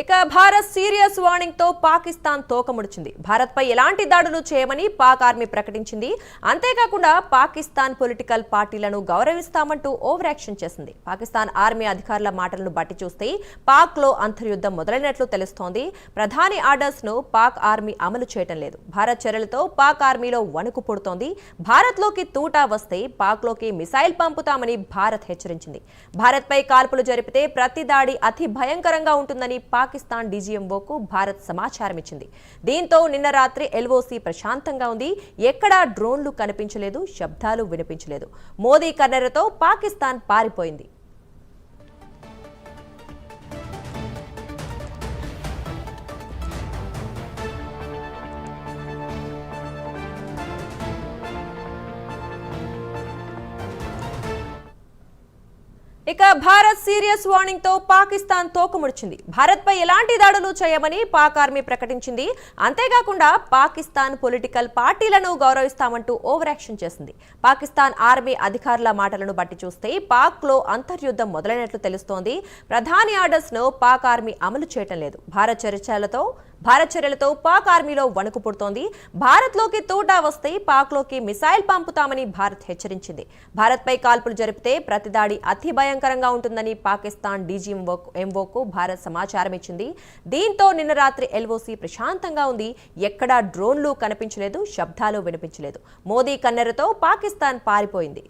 ఇక భారత్ సీరియస్ వార్నింగ్తో పాకిస్తాన్ తోకముడిచింది. భారత్ పై ఎలాంటి దాడులు చేయమని పాక్ ఆర్మీ ప్రకటించింది. అంతేకాకుండా పాకిస్తాన్ పొలిటికల్ పార్టీలను గౌరవిస్తామంటూ ఓవర్ యాక్షన్ చేసింది. పాకిస్తాన్ ఆర్మీ అధికారుల మాటలను బట్టి చూస్తే పాక్లో అంతర్యుద్ధం మొదలైనట్లు తెలుస్తోంది. ప్రధాని ఆర్డర్స్ను పాక్ ఆర్మీ అమలు చేయటం లేదు. భారత్ చర్యలతో పాక్ ఆర్మీలో వణుకు పుడుతోంది. భారత్లోకి తూటా వస్తే పాక్లోకి మిసైల్ పంపుతామని భారత్ హెచ్చరించింది. భారత్ పై కాల్పులు జరిపితే ప్రతి దాడి అతి భయంకరంగా ఉంటుందని పాకిస్తాన్ డీజీఎంఓకు భారత్ సమాచారం ఇచ్చింది. దీంతో నిన్న రాత్రి ఎల్ఓసి ప్రశాంతంగా ఉంది. ఎక్కడా డ్రోన్లు కనిపించలేదు శబ్దాలు వినిపించలేదు. మోదీ కన్నెరతో పాకిస్తాన్ పారిపోయింది. ఇక భారత్ సీరియస్ వార్నింగ్తో పాకిస్తాన్ తోకముడిచింది. భారత్ పై ఎలాంటి దాడులు చేయమని పాక్ ఆర్మీ ప్రకటించింది. అంతేకాకుండా పాకిస్తాన్ పొలిటికల్ పార్టీలను గౌరవిస్తామంటూ ఓవర్ యాక్షన్ చేసింది. పాకిస్తాన్ ఆర్మీ అధికారుల మాటలను బట్టి చూస్తే పాక్లో అంతర్యుద్ధం మొదలైనట్లు తెలుస్తోంది. ప్రధాని ఆర్డర్స్ను పాక్ ఆర్మీ అమలు చేయటం లేదు. భారత్ చర్చలతో భారత్ చర్యలతో పాక్ ఆర్మీలో వణుకు పుడుతోంది. భారత్లోకి తూటా వస్తే పాక్లోకి మిసైల్ పంపుతామని భారత్ హెచ్చరించింది. భారత్పై కాల్పులు జరిపితే ప్రతిదాడి అతి భయంకరంగా ఉంటుందని పాకిస్తాన్ డీజీ ఎంఓకు భారత్ సమాచారం ఇచ్చింది. దీంతో నిన్న రాత్రి ఎల్ఓసి ప్రశాంతంగా ఉంది. ఎక్కడా డ్రోన్లు కనిపించలేదు శబ్దాలు వినిపించలేదు. మోదీ కన్నెరతో పాకిస్తాన్ పారిపోయింది.